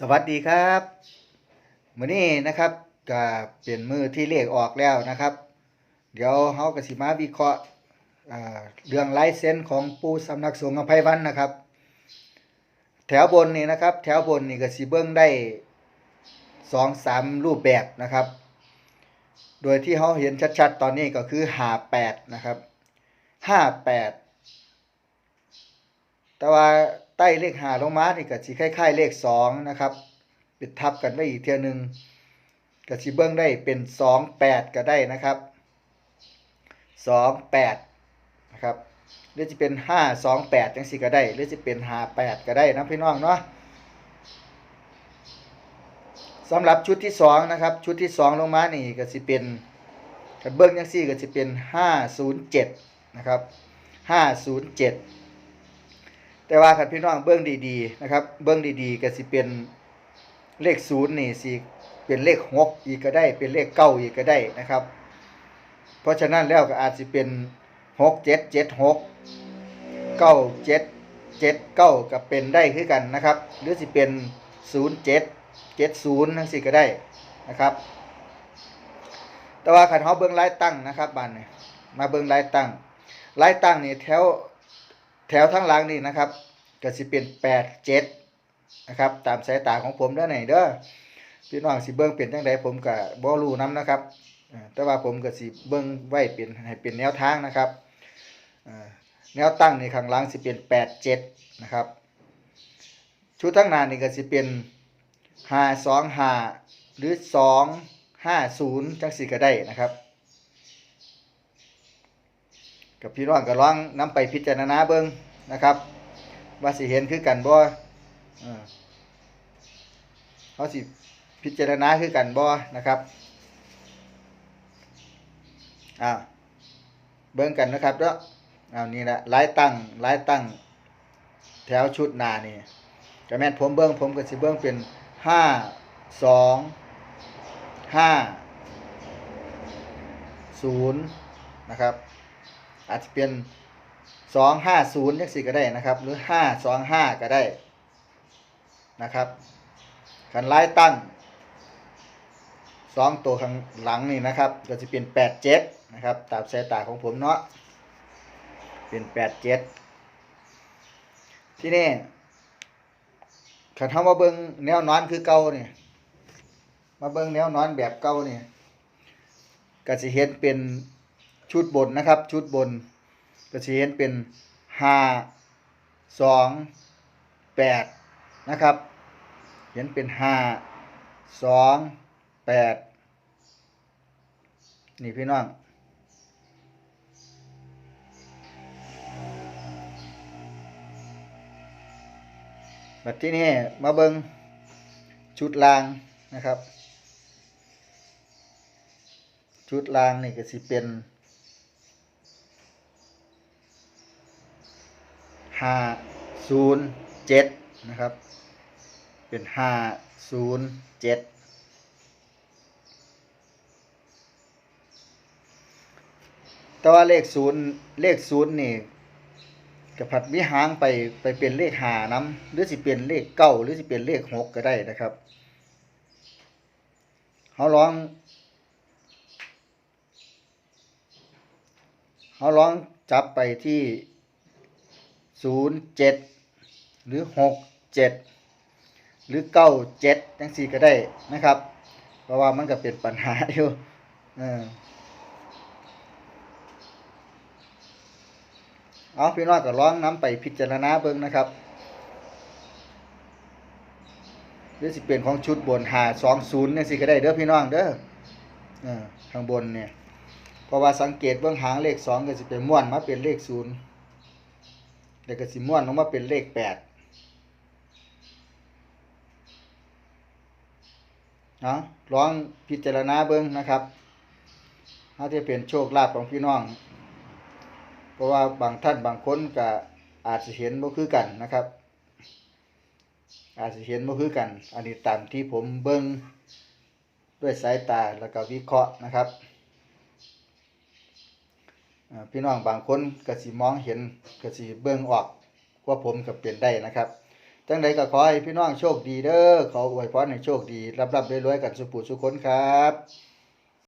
สวัสดีครับมื้อนี้นะครับก็เป็นมือที่เลขออกแล้วนะครับ เดี๋ยวเฮาก็สิมาวิเคราะห์อ่าเรื่องลายเส้นของปูสำนักสงฆ์อภัยวันนะครับ แถวบนนี่นะครับ แถวบนนี่ก็สิเบิ่งได้สองสามรูปแบบนะครับ โดยที่เฮาเห็นชัดๆ ตอนนี้ก็คือ58นะครับ58แต่ว่า ใต้เลขหาลงมานี่ก็สิคล้ายๆเลขสองนะครับปิดทับกันไว้อีกเทียหนึงก็สิเบิ่งได้เป็นสองแปดก็ได้นะครับสองแปดนะครับหรือจะเป็นห้าสองแปดจังสี่ก็ได้ หรือจะเป็นห้าแปดก็ได้นะพี่น้องเนาะสำหรับชุดที่สองนะครับ ชุดที่สองลงมานี่ก็สิเป็นกันเบิ่งจังสี่ก็สิเป็นห้าศูนย์เจ็ดนะครับห้าศูนย์เจ็ด แต่ว่าคันพี่น้องเบื้องดีๆนะครับ เบื้องดีๆก็สิเป็นเลขศูนย์นี่สิเป็นเลขหกอีกก็ได้ เป็นเลขเก้าอีกก็ได้นะครับ เพราะฉะนั้นแล้วก็อาจจะเป็นหกเจ็ดเจ็ดหกเก้าเจ็ดเจ็ดเก้าก็เป็นได้คือกันนะครับ หรือสิเป็นศูนย์เจ็ดเจ็ดศูนย์ทั้งสี่ก็ได้นะครับ แต่ว่าขันเขาเบื้องไลายตั้งนะครับบันเนี่ยมาเบื้องไลายตั้งลายตั้งนี่แถว แถวทั้งหลังนี่นะครับก็สิเป็นแปดเจ็ดนะครับ ตามสายตาของผมด้อไหนเด้อพี่น้องสิเบิ่งเป็นจังไดผมก็บ่รู้นํนะครับแต่ว่าผมก็สิเบิ่งไว้เป็นให้เป็นแนวทางนะครับแนวตั้งในข้างหลังสิเป็นแปดเจ็ดนะครับชุดทั้งหน้านี่ก็สิเป็นห้าสองห้าหรือสองห้าศูนย์จังสิก็ได้นะครับ กับพี่น้องก็ลองนำไปพิจารณาเบิ่งนะครับ ว่าสิเห็นคือกันบ่เอเขาสิพิจารณาคือกันบ่นะครับอ่าเบิ่งกันนะครับเด้อเอานี่แหละหลายตั้งหลายตั้งแถวชุดหน้านี่ก็แม่นผมเบิ่งผมก็สิเบิ่งเป็นห้าสองห้าศูนย์นะครับ อาจจะเป็นสองห้าศูนย์ยังสี่ก็ได้นะครับ หรือห้าสองห้าก็ได้นะครับขันไล่ตั้งสองตัวข้างหลังนี่นะครับ ก็จะเป็นแปดเจ็ดนะครับตามสายตาของผมเนาะเป็นแปดเจ็ดที่นี่ขันเข้ามาเบิ้งแนวนอนคือเก่าเนี่ยมาเบิ้งแนวนอนแบบเก่าเนี่ยก็จะเห็นเป็น ชุดบนนะครับ ชุดบนก็จะเห็นเป็นห้าสองแปดนะครับ เห็นเป็นห้าสองแปดนี่พี่น้องบัดที่นี่มาเบิงชุดลางนะครับ ชุดลางนี่ก็สิเป็น ห้าศูนย์เจ็ดนะครับ เป็นห้าศูนย์เจ็ดแต่ว่าเลขศูนย์เลขศูนย์นี่กับผัดวิหางไปไปเป็นเลขหาน้ำหรือสิเป็นเลขเก้าหรือสิเป็นเลขหกก็ได้นะครับเขาลองเขาลองจับไปที่ ศูนย์เจ็ดหรือหกเจ็ดหรือเก้าเจ็ดจังสี่ก็ได้นะครับ เพราะว่ามันก็เป็นปัญหาอยู่เออเอาพี่น้องก็ลองน้ำไปพิจารณาเบิ่งนะครับหรือสิเป็นของชุดบนหาสองศูนย์จังสี่ก็ได้เด้อพี่น้องเด้อออข้างบนเนี่ยเพราะว่าสังเกตเบื้องหางเลขสองก็จะเป็นม้วนมาเป็นเลขศูนย์ แล้วก็สิม้วนลงมาเป็นเลขแปดนาะลองพิจารณาเบิ้งนะครับถ้าจะเป็นโชคลาภของพี่น้อง เพราะว่าบางท่านบางคนก็อาจจะเห็นบ่คือกันนะครับ อาจจะเห็นบ่คือกัน อันนี้ตามที่ผมเบิ้งด้วยสายตาแล้วก็วิเคราะห์นะครับ พี่น้องบางคนก็สิมองเห็นก็สิเบิ่งออกว่าผมกับเปลี่ยนได้นะครับจังใดก็ขอให้พี่น้องโชคดีเด้อขออวยพรให้โชคดีรับรับรวยๆกันสุขสุขคนครับ